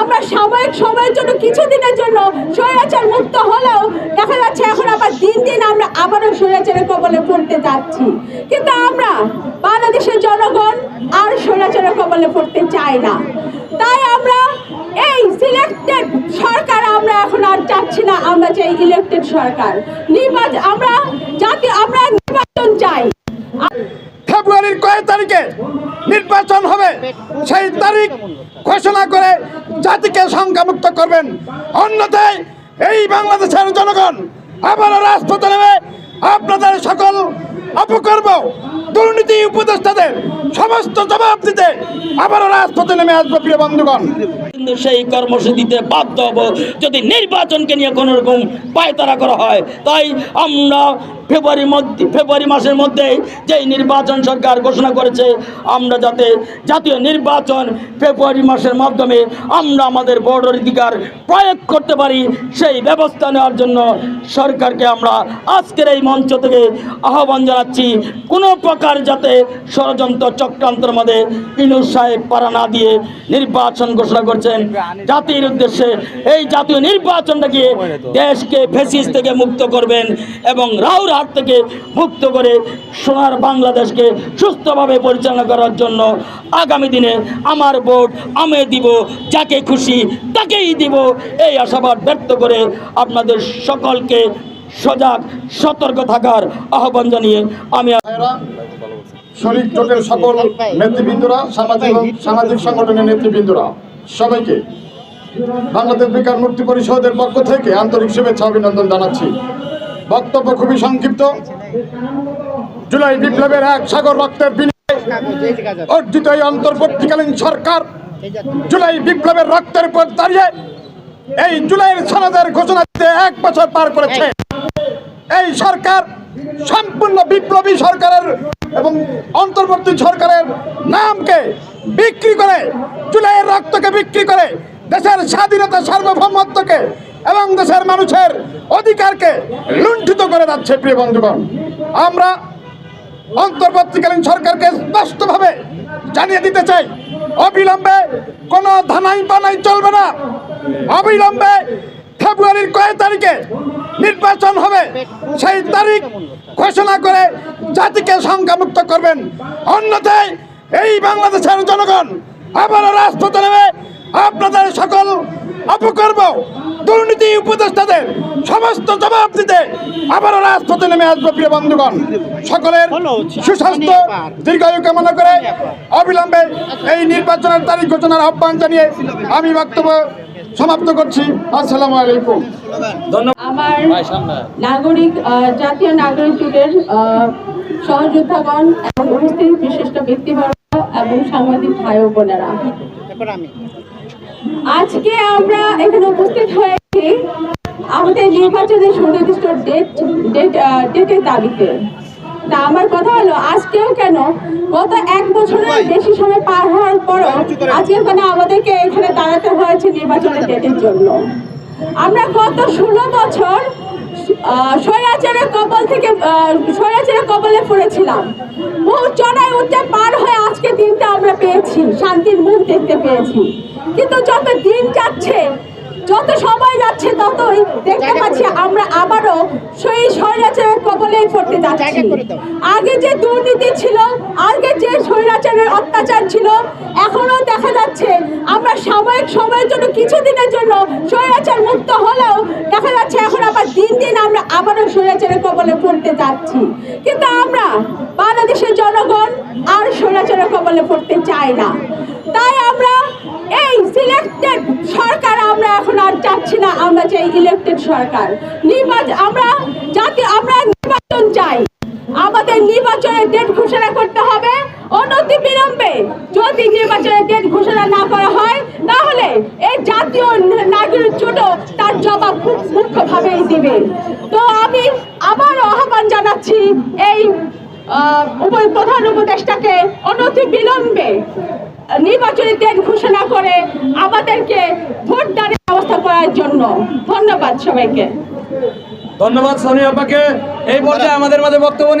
আমরা সাময়িক সময়ের জন্য কিছুদিনের জন্য স্বৈরাচার মুক্ত হলেও দেখা যাচ্ছে এখন আবার দিন দিন আমরা আবারও স্বৈরাচারের কবলে পড়তে যাচ্ছি। কিন্তু আমরা, বাংলাদেশের জনগণ আর স্বৈরাচারের কবলে পড়তে চাই না। তাই আমরা এই সিলেক্টেড সরকার আমরা এখন আর চাচ্ছি না, আমরা চাই ইলেক্টেড সরকার। নির্বাচন আমরা জাতীয় আমরা নির্বাচন চাই। ফেব্রুয়ারির কয় তারিখে নির্বাচন হবে, সেই তারিখ ঘোষণা করে জাতিকে সংখ্যামুক্ত করবেন। অন্যথায় এই বাংলাদেশের জনগণ আবারও রাজপথে নেমে আপনাদের সকল অপকর্ম, দুর্নীতি উপদেষ্টাদের সমস্ত জবাব দিতে আবারও রাজপথে নেমে আসবে, প্রিয় বন্ধুগণ। কিন্তু সেই কর্মসূচিতে বাধ্য হব যদি নির্বাচনকে নিয়ে কোনো রকম পায়তারা করা হয়। তাই আমরা ফেব্রুয়ারি মধ্যে ফেব্রুয়ারি মাসের মধ্যেই যেই নির্বাচন সরকার ঘোষণা করেছে, আমরা যাতে জাতীয় নির্বাচন ফেব্রুয়ারি মাসের মাধ্যমে আমরা আমাদের ভোটের অধিকার প্রয়োগ করতে পারি, সেই ব্যবস্থা নেওয়ার জন্য সরকারকে আমরা আজকের এই মঞ্চ থেকে আহ্বান জানাচ্ছি। কোনো প্রকার যাতে ষড়যন্ত্র চক্রান্তর মধ্যে ইনুস সাহেব পাড়া না দিয়ে নির্বাচন ঘোষণা করছেন। জাতির উদ্দেশ্যে এই জাতীয় নির্বাচনটাকে দেশকে ফেসিস থেকে মুক্ত করবেন এবং রাউর হাট থেকে মুক্ত করে সোনার বাংলাদেশকে সুস্থভাবে পরিচালনা করার জন্য আগামী দিনে আমার ভোট আমি দিব, যাকে খুশি তাকেই দিব। এই আশাবাদ ব্যক্ত করে আপনাদের সকলকে সজাগ, সতর্ক থাকার আহ্বান জানিয়ে আমি শরিক জোটের সকল নেতৃবৃন্দরা, সামাজিক সামাজিক সংগঠনের নেতৃবৃন্দরা, সবাইকে বাংলাদেশ বেকার মুক্তি পরিষদের পক্ষ থেকে আন্তরিক শুভেচ্ছা, অভিনন্দন জানাচ্ছি। বক্তব্য খুবই সংক্ষিপ্ত। জুলাই বিপ্লবের এক সাগর রক্তের অর্জিত এই অন্তর্বর্তীকালীন সরকার জুলাই বিপ্লবের রক্তের উপর দাঁড়িয়ে এই জুলাইয়ের সনদের ঘোষণা দিতে এক বছর পার করেছে। এই সরকার সম্পূর্ণ বিপ্লবী সরকারের এবং অন্তর্বর্তী সরকারের নামকে বিক্রি করে, জুলাইয়ের রক্তকে বিক্রি করে দেশের স্বাধীনতা সার্বভৌমত্বকে এবং দেশের মানুষের অধিকারকে লুণ্ঠিত করে যাচ্ছে, প্রিয় বন্ধুগণ। আমরা অন্তর্বর্তীকালীন সরকারকে স্পষ্টভাবে জানিয়ে দিতে চাই, অবিলম্বে কোনো ধানাই বানাই চলবে না। অবিলম্বে ফেব্রুয়ারির কয় তারিখে নির্বাচন হবে, সেই তারিখ ঘোষণা করে জাতিকে সংখ্যামুক্ত করবেন। অন্যথায় এই বাংলাদেশের জনগণ আবারও রাজপথে সকল অপকর্ম দুর্নীতি উপদেষ্টাদের সমস্ত জবাব দিতে আবারও রাজপথে নেমে আসবে প্রিয় বন্ধুগণ। সকলের সুস্বাস্থ্য দীর্ঘায়ু কামনা করে অবিলম্বে এই নির্বাচনের তারিখ ঘোষণার আহ্বান জানিয়ে আমি বক্তব্য সমাপ্ত করছি। আসসালামু আলাইকুম। আমার নাগরিক আহ, জাতীয় নাগরিক যুগের আহ, সহযোদ্ধাগণ এবং উপস্থিত বিশিষ্ট ব্যক্তিবর্গ এবং সাংবাদিক ভাই ও বোনেরা আজকে আমরা এখানে উপস্থিত হয়েছি আমাদের নির্বাচনের সুনির্দিষ্ট ডেট ডেট ডেটের দাবিতে তা আমার কথা হলো আজকেও কেন? গত এক বছরের বেশি সময় পার হওয়ার পরও আজকে কেন আমাদেরকে এখানে দাঁড়াতে হয়েছে নির্বাচনের ডেটের জন্য? আমরা গত ষোলো বছর স্বৈরাচারের কবল থেকে স্বৈরাচারের কবলে পড়েছিলাম। বহু চড়াই উঠতে পার হয়ে পেয়েছি শান্তির মুখ দেখতে পেয়েছি। কিন্তু যত দিন যাচ্ছে যত সময় যাচ্ছে ততই দেখতে পাচ্ছি আমরা আবারও সেই স্বৈরাচারের কবলেই পড়তে যাচ্ছি। আগে যে দুর্নীতি ছিল আগে যে স্বৈরাচারের অত্যাচার ছিল এখনও দেখা যাচ্ছে আমরা সাময়িক সময়ের জন্য কিছুদিনের জন্য স্বৈরাচার মুক্ত হলেও দেখা যাচ্ছে এখন আবার আমরা আবারও স্বৈরাচারের কবলে পড়তে যাচ্ছি। কিন্তু আমরা বাংলাদেশের জনগণ আর স্বৈরাচারের কবলে পড়তে চাই না। তাই আমরা এই সিলেক্টেড সরকার আমরা এখন আর চাচ্ছি না, আমরা চাই ইলেক্টেড সরকার। নির্বাচন আমরা জাতীয় আমরা নির্বাচন চাই। আমাদের নির্বাচনের ডেট ঘোষণা করতে হবে। অনতি বিলম্বে যদি নির্বাচনের ডেট ঘোষণা না করা হয় তাহলে এই জাতীয় নাগরিক জোট তার জবাব খুব মুখ্যভাবেই দিবে। তো আমি আবারও আহ্বান জানাচ্ছি এই প্রধান উপদেষ্টাকে অনতি বিলম্বে নির্বাচনী ডেট ঘোষণা করে আমাদেরকে ভোটদানের ব্যবস্থা করার জন্য। ধন্যবাদ সবাইকে। ধন্যবাদ সোনিয়া আপাকে। এই পর্যায়ে আমাদের মাঝে বক্তব্য